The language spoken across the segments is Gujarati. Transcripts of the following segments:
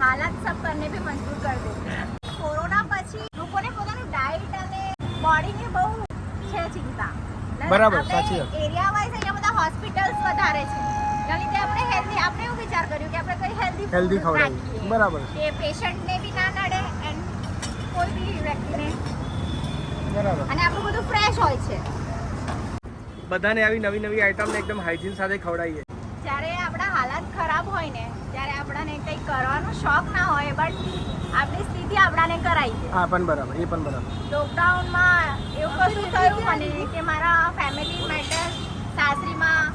હાલાત સફરને બી મજબૂર કરી દે. કોરોના પછી લોકોને પોતાનું ડાયટ અને બોડીને બહુ છે ચિંતા. બરાબર સાચી વાત. એરિયા વાઇઝ અહીંયા બધા હોસ્પિટલ્સ વધારે છે. એના તે આપણે હેલ્ધી આપણે એવું વિચાર કર્યું કે આપણે કઈ હેલ્ધી હેલ્ધી ખવડાવીએ બરાબર. કે પેશન્ટને બી ના નડે એન્ડ કોઈ બી વ્યક્તિને. બરાબર. અને આપણું બધું ફ્રેશ હોય છે. બધાને આવી નવી નવી આઈટમને એકદમ હાઇજીન સાથે ખવડાવીએ. શોખ ના હોય બટ આપણી સ્થિતિ આપણાને કરાવી હા પણ બરાબર એ પણ બરાબર. લોકડાઉનમાં એવું કશું થયું મને કે મારા ફેમિલી મેટર સાસરીમાં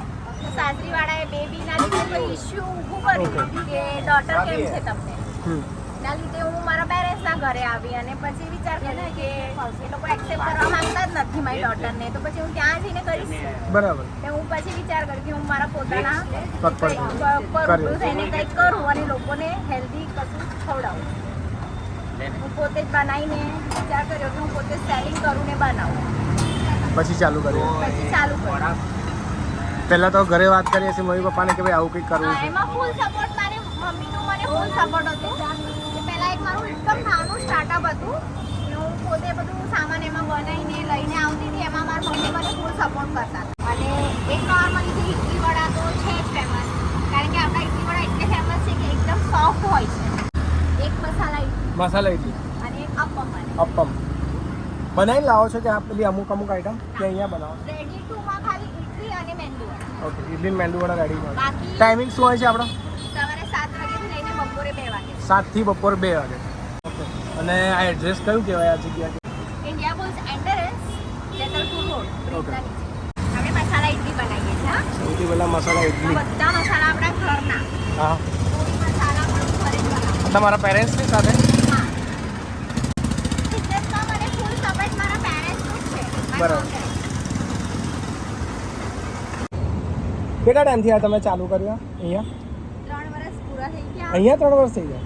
સાસરીવાળાએ બેબીના લીધે કોઈ ઇશ્યુ ઊભું કર્યું કે ડોટર કેમ છે તમને? હમ. એના લીધે હું મારા પેરેન્ટ્સના ઘરે આવી અને પછી વિચાર કર્યો કે એ લોકો એક્સેપ્ટ કરવા માંગતા જ નથી મારી ડોટરને તો પછી હું ત્યાં જઈને કરીશ. બરાબર. તો હું પછી વિચાર કર્યો કે હું મારા પોતાના પર થઈને કંઈક કરું અને લોકોને હેલ્ધી કશું ખવડાવું. હું પોતે જ બનાવીને વિચાર કર્યો કે હું પોતે સેલિંગ કરું ને બનાવું. પછી ચાલુ કર્યું. પછી ચાલુ કરું પહેલા તો ઘરે વાત કરીએ છીએ મમ્મી પપ્પાને કે ભાઈ આવું કંઈક કરવું એમાં ફૂલ સપોર્ટ મારે મમ્મીનું મને ફૂલ સપોર્ટ હતું. પહેલા એક મારું એકદમ નાનું સ્ટાર્ટઅપ હતું. હું પોતે બધું સામાન એમાં બનાવીને લઈને આવતી હતી. એમાં મારા મમ્મી મને ફૂલ સપોર્ટ કરતા અને એક નોર્મલી જે ઇડલી વડા તો છે જ ફેમસ કારણ કે આપણા ઇડલી વડા એટલે ફેમસ છે કે એકદમ સોફ્ટ હોય છે. એક મસાલા ઇડલી મસાલા ઇડલી અને એક અપમ અને. અપ્પમ બનાવી લાવો છો કે આ પેલી અમુક અમુક આઈટમ કે અહીંયા બનાવો. રેડી ટુમાં ખાલી ઇડલી અને મેંદુ વડા. ઓકે ઇડલી મેંદુ વડા રેડી બાકી ટાઈમિંગ શું હોય છે આપણો? સવારે સાતથી લઈને બપોરે 2 વાગે સાતથી બપોર બે વાગે. ઓકે અને આ એડ્રેસ કયું કહેવાય આ જગ્યા India Bulls entrance Jetalpur road Okay. આપણે મસાલા ઇડલી બનાવીએ છીએ હા? સૌથી પહેલા મસાલા ઇડલી. બધા મસાલા આપણા ઘરના. હા. મસાલા પણ ઘરે જ બનાવો તમારા પેરેન્ટ્સની સાથે. કેટલા ટાઈમથી આ તમે ચાલુ કર્યું અહીંયા ત્રણ વર્ષ પૂરા થઈ ગયા અહીંયા ત્રણ વર્ષ થઈ ગયા.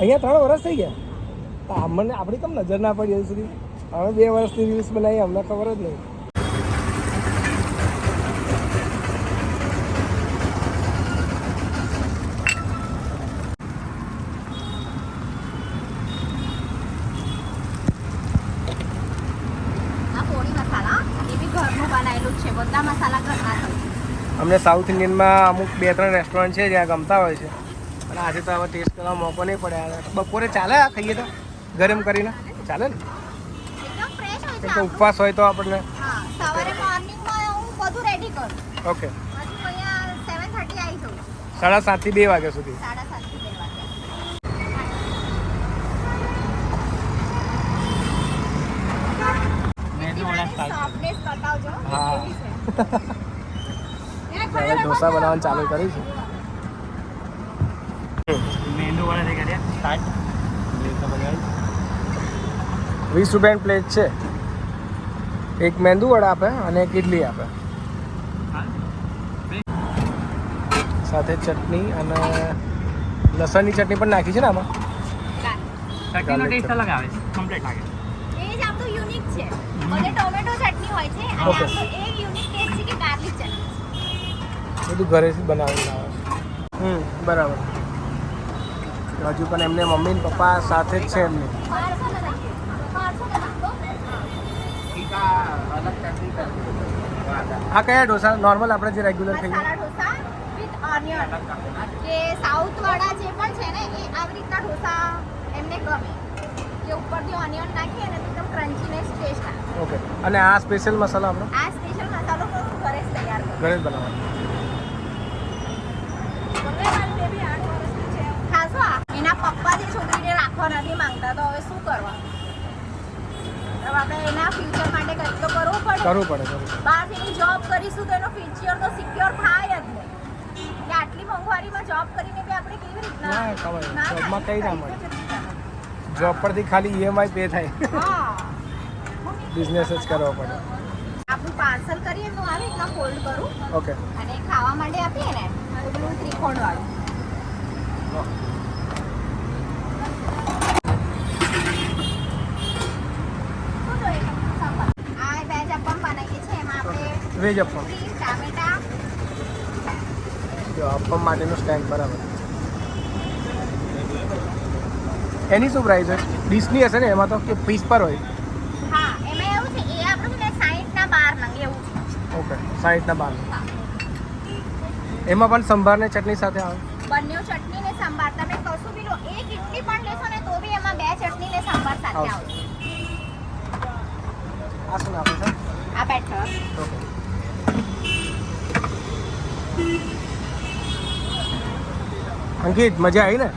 અહીંયા ત્રણ વર્ષ થઈ ગયા. તો અમને આપણી કેમ નજર ના પડી હજી સુધી? હવે બે વર્ષથી રીલ્સ બનાવી અમને ખબર જ નહીં. અમને સાઉથ ઇન્ડિયનમાં અમુક બે ત્રણ રેસ્ટોરન્ટ છે જ્યાં ગમતા હોય છે. આજે તો હવે ટેસ્ટ કરવા મોકો નહીં પડે. બપોરે ચાલે આ ખાઈએ તો ગરમ કરીને. ચાલે ને? કેમ કે ઉપવાસ હોય તો આપણને. ઓકે. સાડા સાત સાતથી બે વાગ્યા સુધી. હા. ઢોસા બનાવવાનું ચાલુ કરીશું વડા સ્ટાર્ટ વીસ રૂપિયાની પ્લેટ છે. એક મેંદુ વડા આપે અને એક ઇડલી આપે. સાથે ચટણી અને લસણની ચટણી પણ નાખી છે ને આમાં. ચટણીનો ટેસ્ટ અલગ આવે છે. કમ્પ્લીટ લાગે એ જ આપણું યુનિક છે. બધે ટોમેટો ચટણી હોય છે અને Okay. આપણું યુનિક ટેસ્ટ છે કે ગાર્લિક ચટણી બધું ઘરેથી બનાવીને આવે હમ બરાબર. હજુ પણ એમને મમ્મી ને પપ્પા સાથે જ છે એમને. આ કયા ઢોસા? નોર્મલ આપણે જે રેગ્યુલર ખાઈએ. Masala dosa with onion. કે સાઉથ વાળા જે પણ છે ને એ આવી રીતના ઢોસા એમને ગમે. કે ઉપરથી ઓનિયન નાખી અને એકદમ ક્રન્ચીનેસ ટેસ્ટ આવે. ઓકે અને આ સ્પેશિયલ મસાલો આપણો? આ સ્પેશિયલ મસાલો ઘરે જ તૈયાર ઘરે જ બનાવવાનો ખાસો આ એના પપ્પા જે છોકરીને નથી માંગતા તો હવે શું કરવાનું આપણે એના ફ્યુચર માટે કંઈક તો કરવું પડે. કરવું પડે કરવું બહાર જઈને જોબ કરીશું તો એનો ફ્યુચર તો સિક્યોર થાય જ નહીં. કે આટલી મોંઘવારીમાં જોબ કરીને બી આપણે કેવી રીતના ના. જોબમાં મળે. જોબ પરથી ખાલી ઈએમઆઈ પે થાય. હા. બિઝનેસ જ કરવો પડે. આપણું પાર્સલ કરીએ તો આવી રીતના ફોલ્ડ કરું ઓકે અને ખાવા માટે આપીએ ને પેલું ત્રિકોણ વાળું શું જોઈએ તમને સંભાર? આ વેજ અપમ બનાવીએ છીએ એમાં આપણે વેજ અપમ જો અપમ માટેનો સ્ટેન્ડ બરાબર. એની શું પ્રાઇસ હોય? ડીશની હશે ને એમાં તો કે પીસ પર હોય. હા એમાં એવું એ આપણે છે સાઈઠના બાર એવું ઓકે સાઠના બાર એમાં પણ સંભાર ને ચટણી સાથે આવે? બંને ચટણી ને સંભાર. તમે કશું બી લો એક ઇડલી પણ લેશો ને તો બી એમાં બે ચટણી ને સંભાર સાથે આવશે. આ શું નાખે છે? આ બેટર ઓકે. અંકિત મજા આવી ને?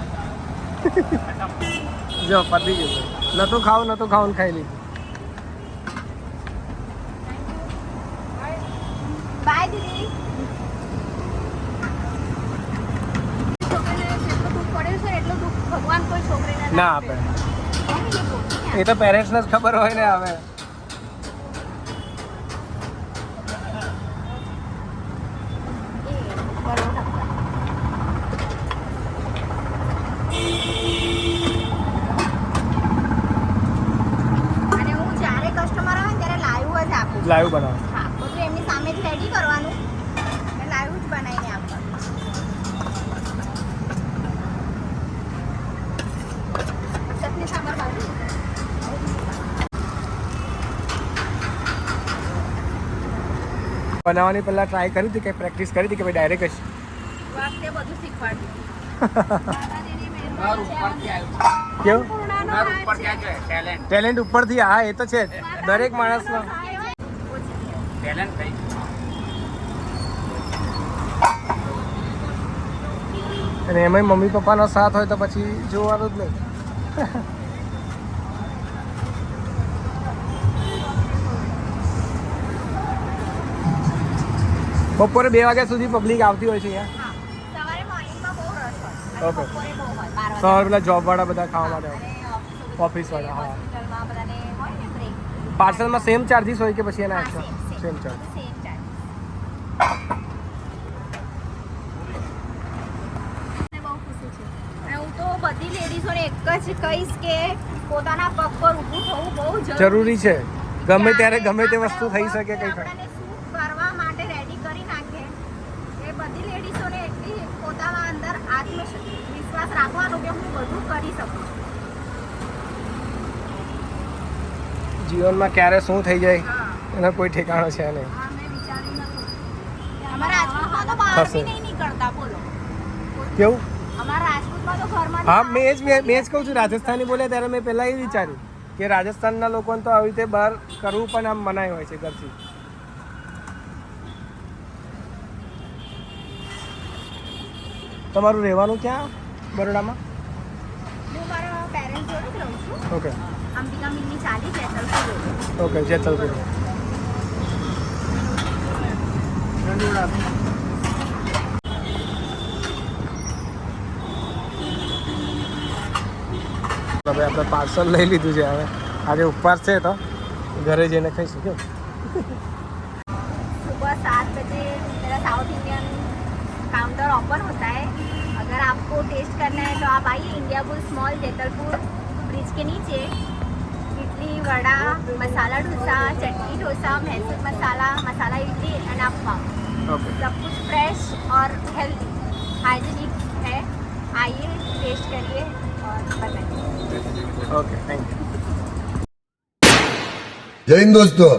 જો પતી ગયું. નતું ખાવું નતું ખાવું ને ખાઈ લીધું. ના આપે. એ તો એ તો પેરેન્ટ્સને જ ખબર હોય ને હવે એ બરોબર અને હું જ્યારે કસ્ટમર આવે ને ત્યારે લાઈવ જ આપું છું. લાઈવ બનાવો. હા બધું એમની સામે જ રેડી કરવાનું. લાઈવ જ બનાવીને આપવાનું. ચટણી સાંભાર બાજુ. બનાવવાની પહેલાં ટ્રાય કરી હતી કે પ્રેક્ટિસ કરી હતી કે ભાઈ ડાયરેક્ટ જ? વખતે બધું શીખવાડ્યું. કેવું? પૂર્ણાનો ટેલેન્ટ ટેલેન્ટ ઉપરથી હા એ તો છે દરેક માણસનો. ટેલેન્ટ થઈ અને એમાંય મમ્મી પપ્પાનો સાથ હોય તો પછી જોવાનું જ નહીં. બપોરે બે વાગ્યા સુધી પબ્લિક આવતી હોય છે અહીંયા? ઓકે સવારે પેલા જોબવાળા બધા ખાવા માટે ઓફિસવાળા ઓફિસ ઓફિસ વાળા, હા. હોસ્પિટલમાં બધાને હોય ને break. પાર્સલમાં સેમ ચાર્જિસ હોય કે પછી એના એક્સ્ટ્રા સેમ same. ચાર્જ બધી લેડીઝોને એક જ કહીશ કે પોતાના પગ પર ઊભું થવું બહુ જરૂરી છે. ગમે ત્યારે ગમે તે વસ્તુ થઈ શકે કઈ પણ. શું કરવા માટે રેડી કરી નાખે. એ બધી લેડીઝોને એટલી પોતાના અંદર આત્મવિશ્વાસ રાખવાનો કે હું બધું કરી શકું જીવનમાં ક્યારે શું થઈ જાય? એનો કોઈ ઠેકાણો છે નહીં. કેવું? હા મેં જ મેં જ કહું છું રાજસ્થાની બોલે ત્યારે મેં પહેલાં એ વિચાર્યું કે રાજસ્થાનના લોકોને તો આવી રીતે બહાર કરવું પણ આમ મનાય હોય છે ઘરથી. તમારું રહેવાનું ક્યાં? બરોડામાં? Okay okay Jetalpur. હવે આપણે પાર્સલ લઈ લીધું છે હવે આજે ઉપવાસ છે તો ઘરે જઈને ખાઈશું કેવું सुबह सात बजे मेरा साउथ इंडियन काउंटर ओपन होता है अगर आपको टेस्ट करना है तो आप आइए India bull small Jaitalpur bridge के नीचे इडली वड़ा मसाला डोसा चटनी डोसा मैसूर मसाला मसाला इडली एंड अप्पम सब कुछ फ्रेश और हेल्दी हाइजीनिक है. आइए टेस्ट करिए और बताइए. ओके थैंक यू जय हिंद दोस्तों।